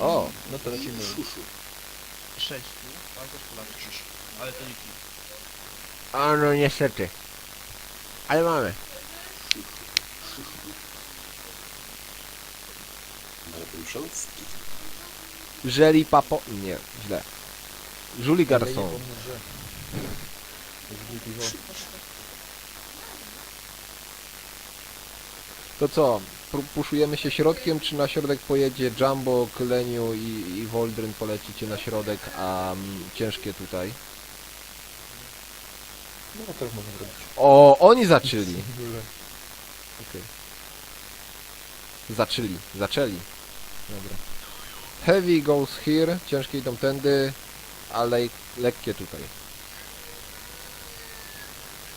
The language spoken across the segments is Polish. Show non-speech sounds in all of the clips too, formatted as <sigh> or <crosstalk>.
O, no to lecimy. Szuszu. Sześciu, ale też Polacy. Ale to nikt. A no niestety. Ale mamy. Marszałski. Żeli papo... Nie, źle. Julie Garçon. To co? Puszujemy się środkiem, czy na środek pojedzie Jumbo, Kleniu i, i Voldryn polecicie na środek, a mm, ciężkie tutaj? No tak można zrobić. O, oni zaczęli. Okej. Zaczęli, zaczęli. Dobra. Heavy goes here, ciężkie idą tędy, a le lekkie tutaj.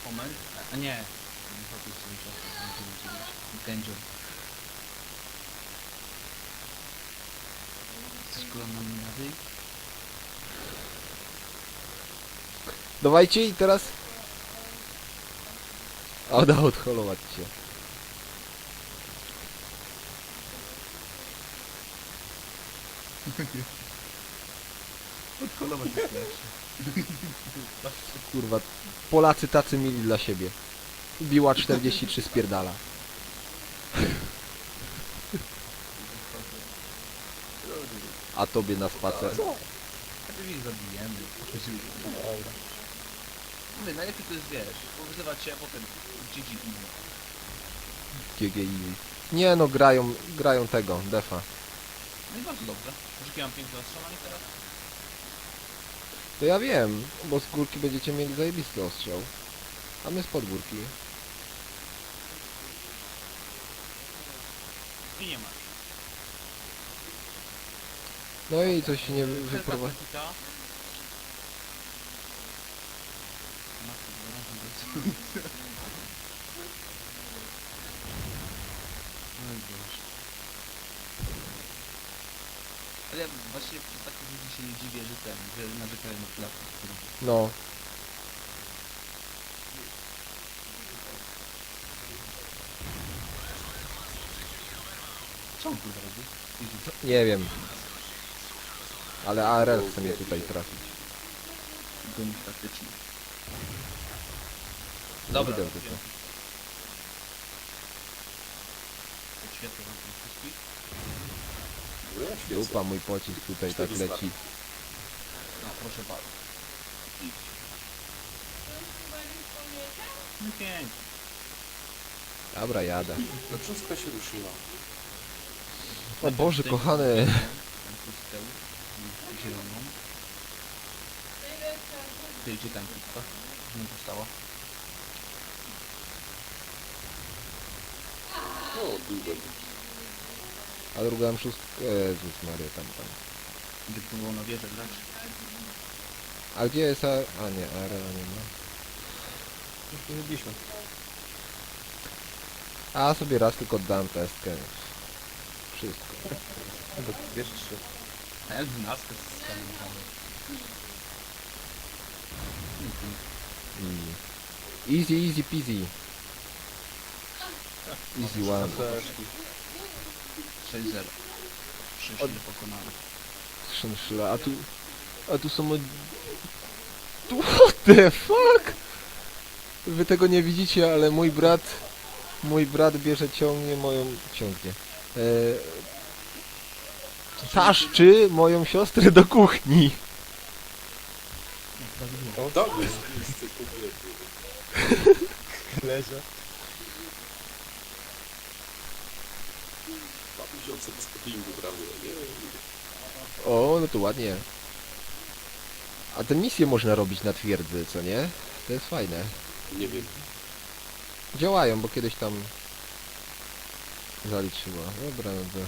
Moment. A nie. Gędzior. Dawajcie i teraz... O, da odholować się. Jest lepsze. <laughs> Kurwa, Polacy tacy mili dla siebie. Biła 43 spierdala. A tobie na spacer. Najpierw ich zabijemy. Mówię, najlepiej to jest, wiesz, powyzywać się, a potem GG inne. GGI. Nie no, grają, grają tego, defa. No i bardzo dobrze. Poszukiwam pięknego strzelania teraz. To ja wiem, bo z górki będziecie mieli zajebisty ostrzał. A my spod górki. I nie masz. No i coś się nie wyprowadzi. Ale ja właśnie przez takich ludzi się nie dziwię, że ten, że narzekają na Polaków. No, Co on kurwa robi? Nie wiem. Ale ARL chce mnie tutaj trafić. goni faktycznie. No, Dobra, widzę, widzę. Świetnie wam tym wszystkich. No ja świecę. Dupa, mój pocisk tutaj tak Cztery leci. No, proszę bardzo. Idź. No pięknie. Dobra, jadę. No brzoska się ruszyła. O Boże, kochany. Ty, gdzie tam pustka? Nie została. O, długo. A druga mam szóstkę. Jezus Maria, tam, tam. Gdzie próbował na wieżę grać. A gdzie jest AR? A nie, ARL nie ma. Już to zrobiliśmy. A sobie raz tylko dam testkę. Wszystko. <laughs> Wiesz trzy. A ja dwunastkę z kamerami. Easy. Easy, easy peasy. Easy one. Zeszli. 6-0. 6 Od- pokonane. Szynszla, a tu... A tu są... od- Tu, what the fuck? Wy tego nie widzicie, ale mój brat... Mój brat bierze, ciągnie moją... Ciągnie. E, taszczy moją siostrę do kuchni. Tak, jest listy kobiety. Leżę. Papi wziął sobie z puddingu prawie. Nie, O, no to ładnie. A te misje można robić na twierdzy, co nie? To jest fajne. nie wiem. Działają, bo kiedyś tam zaliczyła. Dobra, no to...